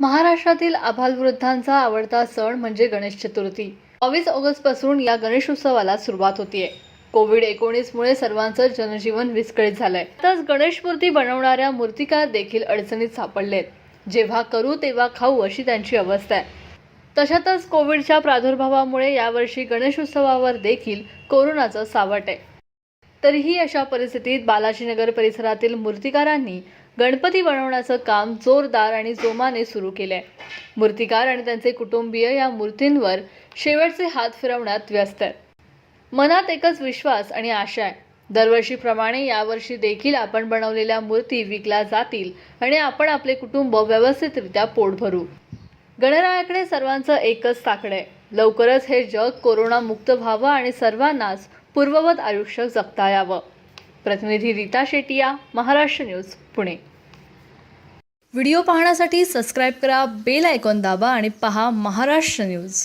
महाराष्ट्रातील आभालवृद्धांचा आवडता सण म्हणजे गणेश चतुर्थी. बावीस ऑगस्टपासून या गणेश उत्सवाला सुरुवात होतीये. कोविड एकोणीस मुळे सर्वांचं जनजीवन विस्कळीत झालंय. तसंच गणेश मूर्ती बनवणाऱ्या मूर्तिकार देखील अडचणीत सापडलेत. जेव्हा करू तेव्हा खाऊ अशी त्यांची अवस्था आहे तशातच कोविडच्या प्रादुर्भावामुळे यावर्षी गणेश उत्सवावर देखील कोरोनाचं सावट आहे. तरीही अशा परिस्थितीत बालाजीनगर परिसरातील मूर्तिकारांनी गणपती बनवण्याचं काम जोरदार आणि जोमाने सुरू केलंय. मूर्तिकार आणि त्यांचे कुटुंबीय या मूर्तींवर शेवटचे हात फिरवण्यात व्यस्त आहेत. मनात एकच विश्वास आणि आशा आहे. दरवर्षीप्रमाणे यावर्षी देखील आपण बनवलेल्या मूर्ती विकल्या जातील आणि आपण आपले कुटुंब व्यवस्थितरित्या पोट भरू. गणरायाकडे सर्वांचं एकच ताकडं आहे. लवकरच हे जग कोरोनामुक्त व्हावं आणि सर्वांनाच पूर्ववत आयुष्य जगता यावं. प्रतिनिधी रीता शेटिया महाराष्ट्र न्यूज पुणे. व्हिडिओ पाहण्यासाठी सबस्क्राईब करा बेल आयकॉन दाबा आणि पहा महाराष्ट्र न्यूज.